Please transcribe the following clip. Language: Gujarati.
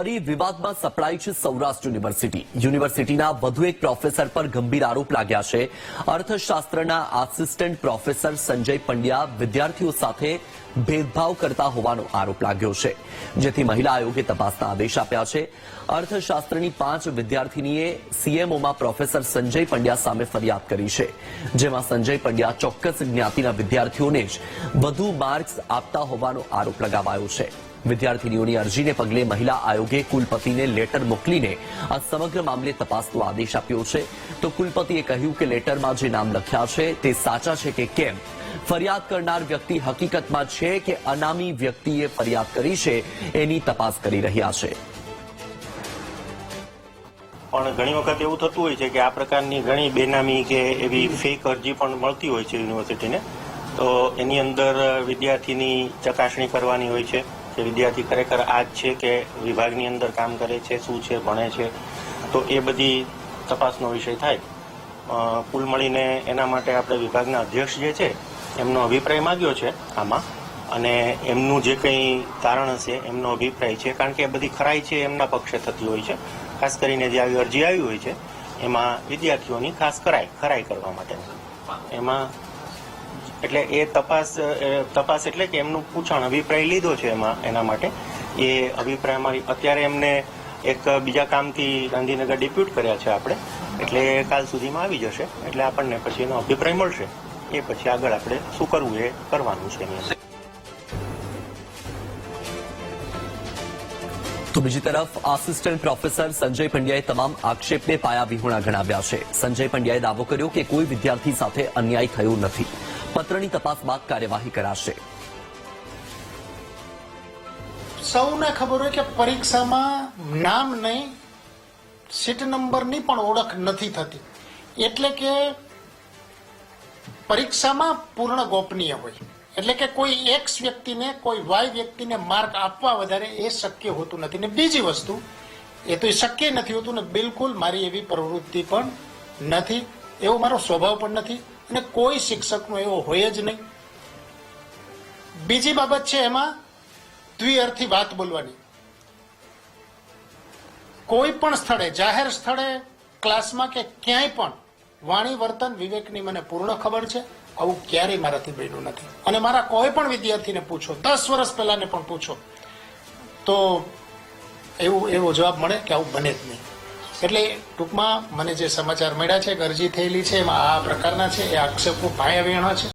ફરી વિવાદમાં સપડાઈ છે સૌરાષ્ટ્ર યુનિવર્સિટી. યુનિવર્સિટીના વધુ એક પ્રોફેસર પર ગંભીર આરોપ લાગ્યા છે. અર્થશાસ્ત્રના આસિસ્ટન્ટ પ્રોફેસર સંજય પંડ્યા વિદ્યાર્થીઓ સાથે ભેદભાવ કરતા હોવાનો આરોપ લાગ્યો છે, જેથી મહિલા આયોગે તપાસના આદેશ આપ્યા છે. અર્થશાસ્ત્રની પાંચ વિદ્યાર્થીનીએ સીએમઓમાં પ્રોફેસર સંજય પંડ્યા સામે ફરિયાદ કરી છે, જેમાં સંજય પંડ્યા ચોક્કસ જ્ઞાતિના વિદ્યાર્થીઓને જ વધુ માર્ક્સ આપતા હોવાનો આરોપ લગાવાયો છે. વિદ્યાર્થીનીઓની અરજીને પગલે મહિલા આયોગે કુલપતિને લેટર મોકલીને આ સમગ્ર મામલે તપાસનો આદેશ આપ્યો છે. તો કુલપતિએ કહ્યું કે લેટરમાં જે નામ લખ્યા છે તે સાચા છે કે કેમ? ફરિયાદ કરનાર વ્યક્તિ હકીકતમાં છે કે અનામી વ્યક્તિએ ફરિયાદ કરી છે એની તપાસ કરી રહ્યા છે. પણ ઘણી વખત એવું થતું હોય છે કે આ પ્રકારની ઘણી બેનામી કે એવી ફેક અરજી પણ મળતી હોય છે યુનિવર્સિટીને તો એની અંદર વિદ્યાર્થીની ચકાસણી કરવાની હોય છે. કે વિદ્યાર્થી ખરેખર આ જ છે કે વિભાગની અંદર કામ કરે છે, શું છે, ભણે છે, તો એ બધી તપાસનો વિષય થાય. કુલ મળીને એના માટે આપણે વિભાગના અધ્યક્ષ જે છે, એમનો અભિપ્રાય માગ્યો છે આમાં, અને એમનું જે કંઈ કારણ હશે, એમનો અભિપ્રાય છે, કારણ કે એ બધી ખરાઈ છે એમના પક્ષે થતી હોય છે. ખાસ કરીને જે આવી અરજી આવી હોય છે, એમાં વિદ્યાર્થીઓની ખાસ કરાય ખરાઈ કરવા માટે એમાં એટલે એ તપાસ તપાસ એટલે કે એમનું પૂછણ, અભિપ્રાય લીધો છે એમાં, એના માટે. એ અભિપ્રાયમાં અત્યારે એમને એક બીજા કામથી ગાંધીનગર ડિપ્યુટ કર્યા છે આપણે. એટલે કાલ સુધીમાં આવી જશે. એટલે આપણને પછી એનો અભિપ્રાય મળશે. એ પછી આગળ આપણે શું કરવું એ કરવાનું છે એની તો બીજી તરફ આસિસ્ટન્ટ પ્રોફેસર સંજય પંડ્યાએ તમામ આક્ષેપને પાયા વિહોણા ગણાવ્યા છે. સંજય પંડ્યાએ દાવો કર્યો કે કોઈ વિદ્યાર્થી સાથે અન્યાય થયો નથી. પત્રની તપાસ બાદ કાર્યવાહી કરાશે. સૌને ખબર હોય કે પરીક્ષામાં નામ નહીં, સીટ નંબરની પણ ઓળખ નથી થતી. એટલે કે પરીક્ષામાં પૂર્ણ ગોપનીય હોય. એટલે કે કોઈ એક્સ વ્યક્તિને, કોઈ વાય વ્યક્તિને માર્ક આપવા વધારે એ શક્ય હોતું નથી. ને બીજી વસ્તુ, એ તો શક્ય નથી હોતું ને બિલકુલ મારી એવી પ્રવૃત્તિ પણ નથી. એવો મારો સ્વભાવ પણ નથી અને કોઈ શિક્ષકનો એવો હોય જ નહીં. બીજી બાબત છે એમાં દ્વિઅર્થી વાત બોલવાની. કોઈ પણ સ્થળે, જાહેર સ્થળે, ક્લાસમાં કે ક્યાંય પણ વાણી, વર્તન, વિવેકની મને પૂર્ણ ખબર છે. આવું ક્યારેય મારાથી બન્યું નથી. અને મારા કોઈ પણ વિદ્યાર્થીને પૂછો, દસ વર્ષ પહેલાને પણ પૂછો, તો એવું, એવો જવાબ મળે કે આવું બને જ નહીં. એટલે ટૂંકમાં મને જે સમાચાર મળ્યા છે કે અરજી થયેલી છે, એમાં આ પ્રકારના છે, એ આક્ષેપો પાયા વેણા છે.